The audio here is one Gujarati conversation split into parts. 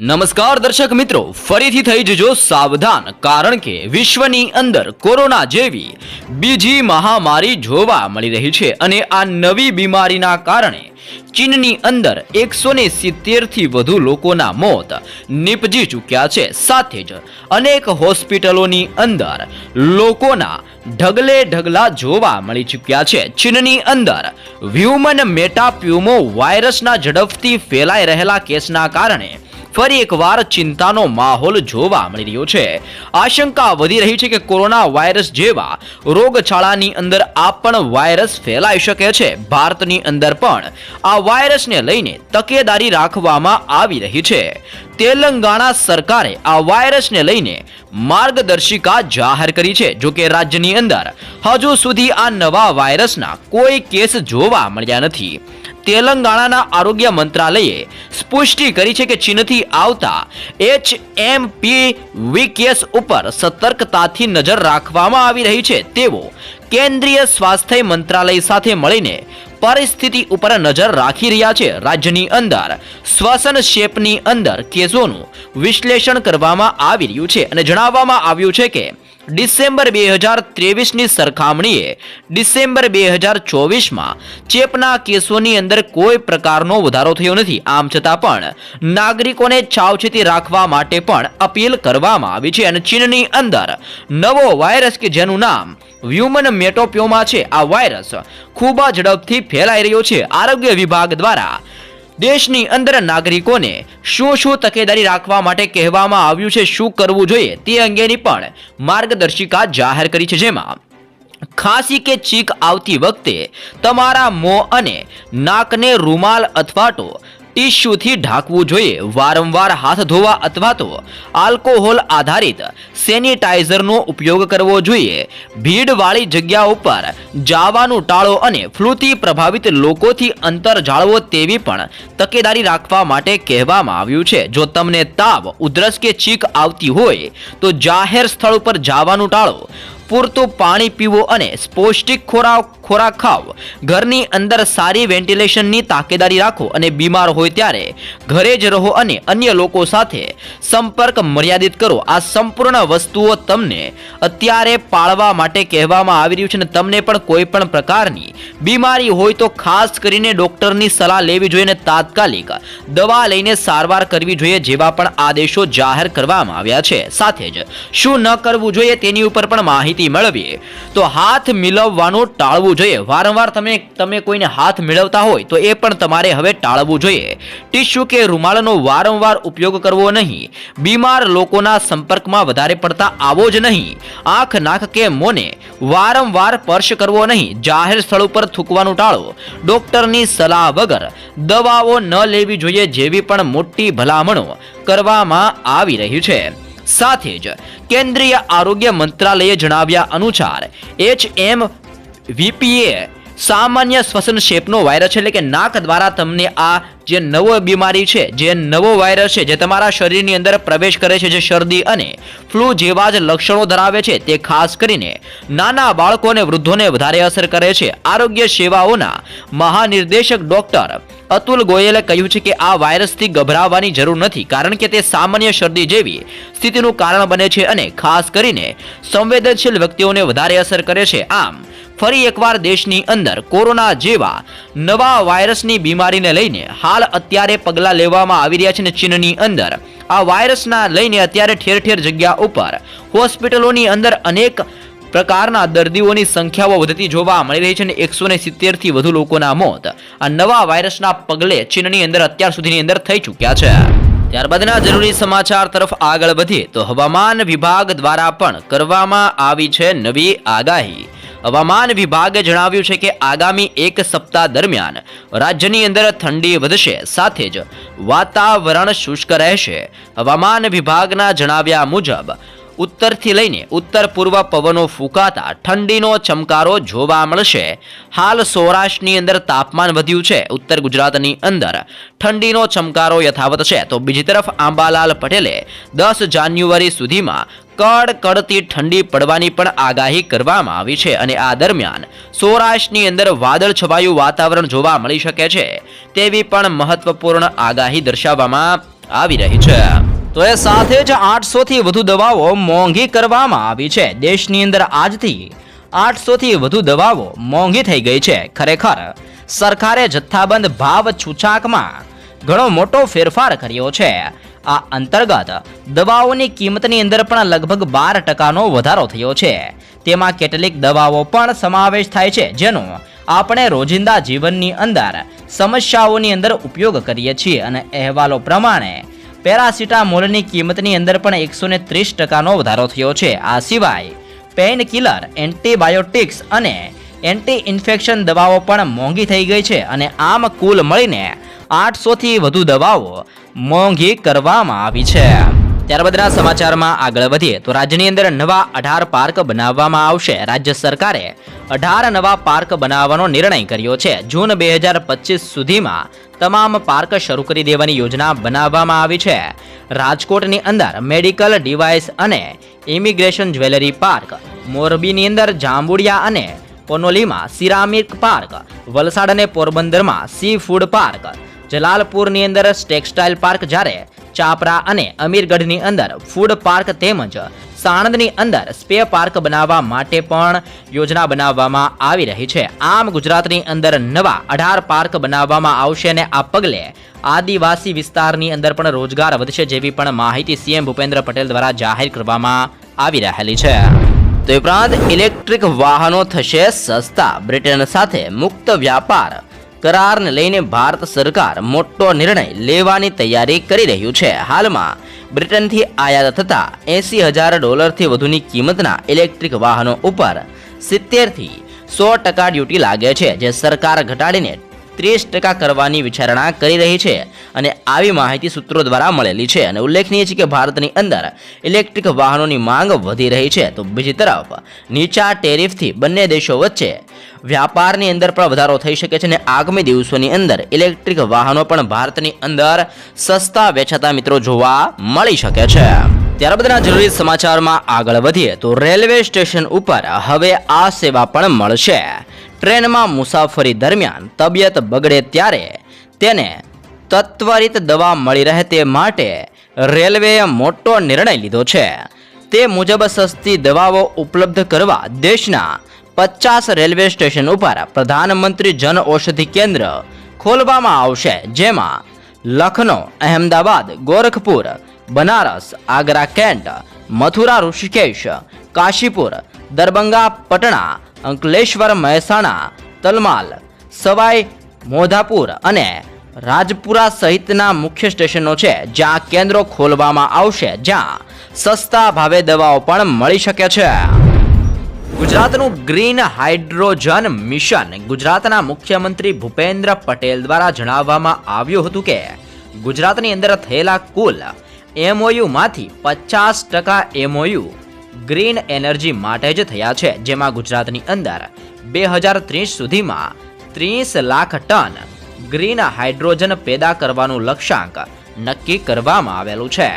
નમસ્કાર દર્શક મિત્રો, ફરીથી થઈ જજો સાવધાન, કારણ કે વિશ્વની અંદર કોરોના જેવી બીજી મહામારી જોવા મળી રહી છે અને આ નવી બીમારીના કારણે ચીનની અંદર એકસો ને સિત્તેરથી વધુ લોકોના મોત નીપજી ચૂક્યા છે. સાથે જ અનેક હોસ્પિટલોની અંદર લોકોના ઢગલે ઢગલા જોવા મળી ચૂક્યા છે. ચીનની અંદર હ્યુમન મેટાપ્યુમો વાયરસના ઝડપથી ફેલાઈ રહેલા કેસના કારણે ફરી એકવાર ચિંતાનો માહોલ જોવા મળી રહ્યો છે. આશંકા વધી રહી છે કે કોરોના વાયરસ જેવા રોગચાળાની અંદર આ પણ વાયરસ ફેલાઈ શકે છે. ભારતની અંદર પણ આ વાયરસને લઈને તકેદારી રાખવામાં આવી રહી છે. તેલંગાણા સરકારે આ વાયરસને લઈને માર્ગદર્શિકા જાહેર કરી છે. જો કે રાજ્યની અંદર હજુ સુધી આ નવા વાયરસના કોઈ કેસ જોવા મળ્યા નથી. તેલંગાણાના આરોગ્ય મંત્રાલયે પુષ્ટિ કરી છે કે ચીનથી આવતા એચ એમ પી વી કેસ ઉપર સતર્કતાથી નજર રાખવામાં આવી રહી છે. તેવો કેન્દ્રીય સ્વાસ્થ્ય મંત્રાલય સાથે મળીને પરિસ્થિતિ ઉપર નજર રાખી રહ્યા છે. રાજ્યની અંદર શ્વસન શેપની અંદર કેસોનું વિશ્લેષણ કરવામાં આવી રહ્યું છે અને જણાવવામાં આવ્યું છે કે ડિસેમ્બર બે હજાર ત્રેવીસની સરખામણીએ ડિસેમ્બર બે હજાર ચોવીસમાં ચેપના કેસોની અંદર કોઈ પ્રકારનો વધારો થયો નથી. આમ છતાં પણ નાગરિકોને સાવચેતી રાખવા માટે પણ અપીલ કરવામાં આવી છે અને ચીનની અંદર નવો વાયરસ કે જેનું નામ હ્યુમન મેટોપ્યોમા છે. આ વાયરસ ખૂબ જ ઝડપથી ફેલાઈ રહ્યો છે. આરોગ્ય વિભાગ દ્વારા દેશની અંદર નાગરિકોને શું શું તકેદારી રાખવા માટે કહેવામાં આવ્યું છે, શું કરવું જોઈએ તે અંગેની પણ માર્ગદર્શિકા જાહેર કરી છે, જેમાં ખાંસી કે છીંક આવતી વખતે તમારા મોં અને નાકને રૂમાલ અથવા તો ટીશ્યુથી ઢાંકવું જોઈએ. વારંવાર હાથ ધોવા અથવા તો આલ્કોહોલ આધારિત સેનિટાઈઝરનો ઉપયોગ કરવો જોઈએ. ભીડવાળી જગ્યા ઉપર જવાનું ટાળો અને ફ્લૂથી પ્રભાવિત લોકોથી અંતર જાળવો તેવી પણ તકેદારી રાખવા માટે કહેવામાં આવ્યું છે. જો તમને તાવ, ઉધરસ કે ચીક આવતી હોય, તો જાહેર સ્થળ ઉપર જવાનું ટાળો. પૂરતું પાણી પીવું અને પૌષ્ટિક ખોરાક ખોરાક ખાવ. ઘરની અંદર સારી વેન્ટિલેશનની તાકેદારી રાખો અને બીમાર હોય ત્યારે ઘરે જ રહો અને અન્ય લોકો સાથે સંપર્ક મર્યાદિત કરો. આ સંપૂર્ણ વસ્તુઓ તમને અત્યારે પાળવા માટે કહેવામાં આવી રહ્યું છે અને તમને પણ કોઈ પણ પ્રકારની બીમારી હોય તો ખાસ કરીને ડોક્ટરની સલાહ લેવી જોઈએ અને તાત્કાલિક દવા લઈને સારવાર કરવી જોઈએ જેવા પણ આદેશો જાહેર કરવામાં આવ્યા છે. સાથે જ શું ન કરવું જોઈએ તેની ઉપર પણ માહિતી મેળવીએ તો હાથ મિલવવાનું ટાળવું જોઈએ. વારંવાર તમે તમે કોઈને હાથ મેળવતા હોય, તો એ પણ તમારે હવે ટાળવું જોઈએ. ટીશ્યુ કે રૂમાલનો વારંવાર ઉપયોગ કરવો નહીં. બીમાર લોકોના સંપર્કમાં વધારે પડતા આવો જ નહીં. આંખ, નાક કે મોને વારંવાર સ્પર્શ કરવો નહીં. જાહેર સ્થળ ઉપર થૂકવાનું ટાળો. ડોક્ટરની સલાહ વગર દવાઓ ન લેવી જોઈએ જેવી પણ મોટી ભલામણો કરવામાં આવી રહી છે. સાથે જ કેન્દ્રીય આરોગ્ય મંત્રાલયે જણાવ્યા અનુસાર એચ એમ વીપીએ સામાન્ય શ્વસન શેપનો વાયરસ એટલે કે નાક દ્વારા તમને આ જે નવો બીમારી છે, જે નવો વાયરસ છે, જે તમારા શરીરની અંદર પ્રવેશ કરે છે, જે શરદી અને ફ્લૂ જેવા જ લક્ષણો ધરાવે છે, તે ખાસ કરીને નાના બાળકો અને વૃદ્ધોને વધારે અસર કરે છે. આરોગ્ય સેવાઓના મહાનિર્દેશક ડોક્ટર અતુલ ગોયલે કહ્યું છે કે આ વાયરસથી ગભરાવાની જરૂર નથી, કારણ કે તે સામાન્ય શરદી જેવી સ્થિતિનું કારણ બને છે અને ખાસ કરીને સંવેદનશીલ વ્યક્તિઓને વધારે અસર કરે છે. આમ, ફરી એકવાર દેશની અંદર કોરોના જેવા નવા વાયરસની બીમારીને લઈને હાલ અત્યારે પગલાં લેવામાં આવી રહ્યા છે અને ચીનની અંદર આ વાયરસના લઈને અત્યારે ઠેર ઠેર જગ્યા ઉપર હોસ્પિટલોની અંદર અનેક પ્રકારના દર્દીઓની સંખ્યાઓ વધતી જોવા મળી રહી છે અને એકસો ને સિત્તેરથી વધુ લોકોના મોત. આ નવા વાયરસના પગલે ચીનની અંદર અત્યાર સુધીની અંદર થઈ ચૂક્યા છે. ત્યારબાદના જરૂરી સમાચાર તરફ આગળ વધીએ તો હવામાન વિભાગ દ્વારા પણ કરવામાં આવી છે નવી આગાહી. હવામાન વિભાગે જણાવ્યું છે કે આગામી એક સપ્તાહ દરમિયાન રાજ્યની અંદર ઠંડી વધશે, સાથે જ વાતાવરણ શુષ્ક રહેશે. હવામાન વિભાગના જણાવ્યા મુજબ ઉત્તરથી લઈને ઉત્તર પૂર્વ પવનો ફૂંકાતા ઠંડીનો ચમકારો જોવા મળશે. હાલ સૌરાષ્ટ્રની અંદર તાપમાન વધ્યું છે. ઉત્તર ગુજરાતની અંદર ઠંડીનો ચમકારો યથાવત છે. તો બીજી તરફ આંબાલાલ પટેલે દસ જાન્યુઆરી સુધીમાં કડકડતી ઠંડી પડવાની પણ આગાહી કરવામાં આવી છે અને આ દરમિયાન સૌરાષ્ટ્રની અંદર વાદળ છવાયું વાતાવરણ જોવા મળી શકે છે તેવી પણ મહત્વપૂર્ણ આગાહી દર્શાવવામાં આવી રહી છે. તો એ સાથે જ આઠસો થી વધુ દવાઓ મોંઘી કરવામાં આવી છે. દેશની અંદર આજથી આઠસો થી વધુ દવાઓ મોંઘી થઈ ગઈ છે. ખરેખર સરકારે જથ્થાબંધ ભાવ છૂછાકમાં ઘણો મોટો ફેરફાર કર્યો છે. આ અંતર્ગત દવાઓની કિંમતની અંદર પણ લગભગ બાર ટકાનો વધારો થયો છે. તેમાં કેટલીક દવાઓ પણ સમાવેશ થાય છે, જેનો આપણે રોજિંદા જીવનની અંદર સમસ્યાઓની અંદર ઉપયોગ કરીએ છીએ. અને અહેવાલો પ્રમાણે પેરાસિટામોલની કિંમતની અંદર પણ એકસો ને ત્રીસ ટકાનો વધારો થયો છે. આ સિવાય પેઇન કિલર એન્ટીબાયોટિક્સ અને એન્ટી ઇન્ફેક્શન દવાઓ પણ મોંઘી થઈ ગઈ છે અને આમ કુલ મળીને આઠસોથી વધુ દવાઓ મોંઘી કરવામાં આવી છે. ત્યારબાદના સમાચારમાં આગળ વધીએ તો રાજ્યની અંદર નવા અઢાર પાર્ક બનાવવામાં આવશે. રાજ્ય સરકારે અઢાર નવા પાર્ક બનાવવાનો નિર્ણય કર્યો છે. જૂન બે હજાર પચીસ સુધીમાં તમામ પાર્ક શરૂ કરી દેવાની યોજના બનાવવામાં આવી છે. રાજકોટની અંદર મેડિકલ ડિવાઇસ અને ઇમિગ્રેશન જ્વેલરી પાર્ક, મોરબીની અંદર જાંબુડિયા અને કોનોલીમાં સિરામિક પાર્ક, વલસાડ અને પોરબંદરમાં સી ફૂડ પાર્ક, જલાલપુરની અંદર ટેક્સટાઇલ પાર્ક જ્યારે ચાપરા અને અમીરગઢની અંદર ફૂડ પાર્ક તેમજ સાણંદની અંદર સ્પે પાર્ક બનાવવા માટે પણ યોજના બનાવવામાં આવી રહી છે. આમ ગુજરાતની અંદર નવા અઢાર પાર્ક બનાવવામાં આવશે અને આ પગલે આદિવાસી વિસ્તારની અંદર પણ રોજગાર વધશે જેવી પણ માહિતી સીએમ ભૂપેન્દ્ર પટેલ દ્વારા જાહેર કરવામાં આવી રહેલી છે. તે ઉપરાંત ઇલેક્ટ્રિક વાહનો થશે સસ્તા, બ્રિટન સાથે મુક્ત વ્યાપાર કરારને લઈને ભારત સરકાર મોટો નિર્ણય લેવાની તૈયારી કરી રહ્યું છે. હાલમાં બ્રિટનથી આયાત થતા એંસી હજાર ડોલરથી વધુની કિંમતના ઇલેક્ટ્રિક વાહનો ઉપર સિત્તેરથી સો ટકા ડ્યુટી લાગે છે, જે સરકાર ઘટાડીને ત્રીસ ટકા કરવાની વિચારણા કરી રહી છે અને આવી માહિતી સૂત્રો દ્વારા મળેલી છે. અને ઉલ્લેખનીય છે કે ભારતની અંદર ઇલેક્ટ્રિક વાહનોની માંગ વધી રહી છે. તો બીજી તરફ નીચા ટેરિફથી બંને દેશો વચ્ચે વ્યાપારની અંદર પણ વધારો થઈ શકે છે અને આગામી દિવસોની અંદર ઇલેક્ટ્રિક વાહનો પણ ભારતની અંદર સસ્તા વેચાતા મિત્રો જોવા મળી શકે છે. ત્યારબાદના જરૂરી સમાચારમાં આગળ વધીએ તો રેલવે સ્ટેશન ઉપર હવે આ સેવા પણ મળશે. ટ્રેનમાં મુસાફરી દરમિયાન તબિયત બગડે ત્યારે તેને તત્વરિત દવા મળી રહે તે માટે રેલવેએ મોટો નિર્ણય લીધો છે. તે મુજબ સસ્તી દવાઓ ઉપલબ્ધ કરવા દેશના પચાસ રેલવે સ્ટેશન ઉપર પ્રધાનમંત્રી જન ઔષધિ કેન્દ્ર ખોલવામાં આવશે, જેમાં લખનૌ અહેમદાબાદ, ગોરખપુર, બનારસ, આગ્રા કેન્ટ, મથુરા ઋષિકેશ, કાશીપુર, દરભંગા, પટણા, અંકલેશ્વર, મહેસાણા, તલમાલ, સવાઈ, મોધાપુર અને રાજપુરા સહિતના મુખ્ય સ્ટેશનો છે, જ્યાં કેન્દ્રો ખોલવામાં આવશે, જ્યાં સસ્તા ભાવે દવાઓ પણ મળી શકે છે. ગુજરાતનું ગ્રીન હાઇડ્રોજન મિશન ગુજરાતના મુખ્યમંત્રી ભૂપેન્દ્ર પટેલ દ્વારા જણાવવામાં આવ્યું હતું કે ગુજરાતની અંદર થયેલા કુલ એમઓયુમાંથી પચાસ ટકા એમઓયુ ગ્રીન એનર્જી માટે જ થયા છે, જેમાં ગુજરાતની અંદર બે હજાર ત્રીસ સુધીમાં ત્રીસ લાખ ટન ગ્રીન હાઇડ્રોજન પેદા કરવાનું લક્ષ્યાંક નક્કી કરવામાં આવેલું છે.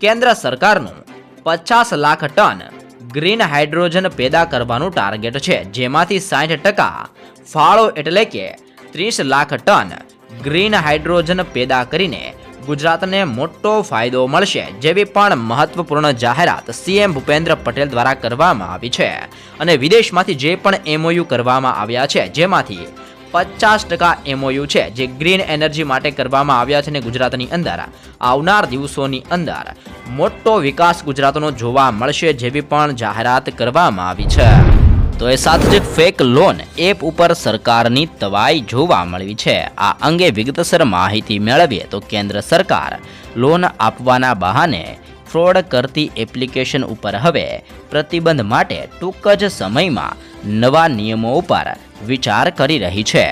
કેન્દ્ર સરકારનું પચાસ લાખ ટન ગ્રીન હાઇડ્રોજન પેદા કરવાનું ટાર્ગેટ છે, જેમાંથી સાઠ ટકા ફાળો એટલે કે ત્રીસ લાખ ટન ગ્રીન હાઇડ્રોજન પેદા કરીને ગુજરાતને મોટો ફાયદો મળશે, જેવી પણ મહત્વપૂર્ણ જાહેરાત સીએમ ભૂપેન્દ્ર પટેલ દ્વારા કરવામાં આવી છે. અને વિદેશમાંથી જે પણ એમઓયુ કરવામાં આવ્યા છે, જેમાંથી પચાસ ટકા એમઓયુ છે, જે ગ્રીન એનર્જી માટે કરવામાં આવ્યા છે ને ગુજરાતની અંદર. આવનાર દિવસોની અંદર મોટો વિકાસ ગુજરાતનો જોવા મળશે જેવી પણ જાહેરાત કરવામાં આવી છે. તો એ સાથે જ ફેક લોન એપ ઉપર સરકારની તવાઈ જોવા મળી છે. આ અંગે વિગતસર માહિતી મેળવીએ તો કેન્દ્ર સરકાર લોન આપવાના બહાને ફ્રોડ કરતી એપ્લિકેશન ઉપર હવે પ્રતિબંધ માટે ટૂંક જ સમયમાં નવા નિયમો ઉપર વિચાર કરી રહી છે.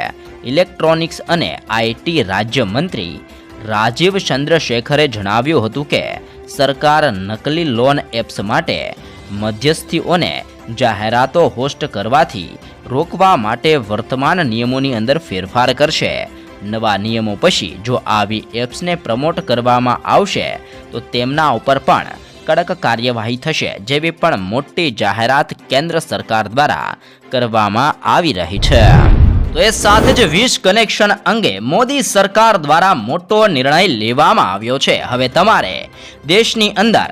ઇલેક્ટ્રોનિક્સ અને આઈટી રાજ્યમંત્રી રાજીવ ચંદ્રશેખરે જણાવ્યું હતું કે, સરકાર નકલી લોન એપ્સ માટે મધ્યસ્થીઓને જાહેરાતો હોસ્ટ કરવાથી રોકવા માટે વર્તમાન નિયમોની અંદર ફેરફાર કરશે. નવા નિયમો પછી જો આવી એપ્સને પ્રમોટ કરવામાં આવશે, તો તેમના ઉપર પણ કડક કાર્યવાહી થશે જેવી પણ મોટી જાહેરાત કેન્દ્ર સરકાર દ્વારા કરવામાં આવી રહી છે. તો એ સાથે જ વીજ કનેક્શન અંગે મોદી સરકાર દ્વારા મોટો નિર્ણય લેવામાં આવ્યો છે. હવે તમારે દેશની અંદર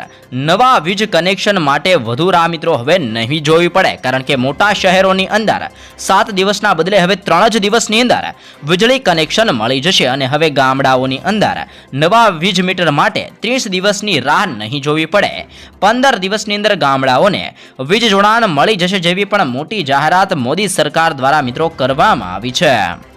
નવા વીજ કનેક્શન માટે વધુ રાહ મિત્રો હવે નહીં જોવી પડે, કારણ કે મોટા શહેરોની અંદર સાત દિવસના બદલે હવે ત્રણ જ દિવસની અંદર વીજળી કનેક્શન મળી જશે અને હવે ગામડાઓની અંદર નવા વીજ મીટર માટે ત્રીસ દિવસની રાહ નહીં જોવી પડે. પંદર દિવસની અંદર ગામડાઓને વીજ જોડાણ મળી જશે જેવી પણ મોટી જાહેરાત મોદી સરકાર દ્વારા મિત્રો કરવામાં આવી છે.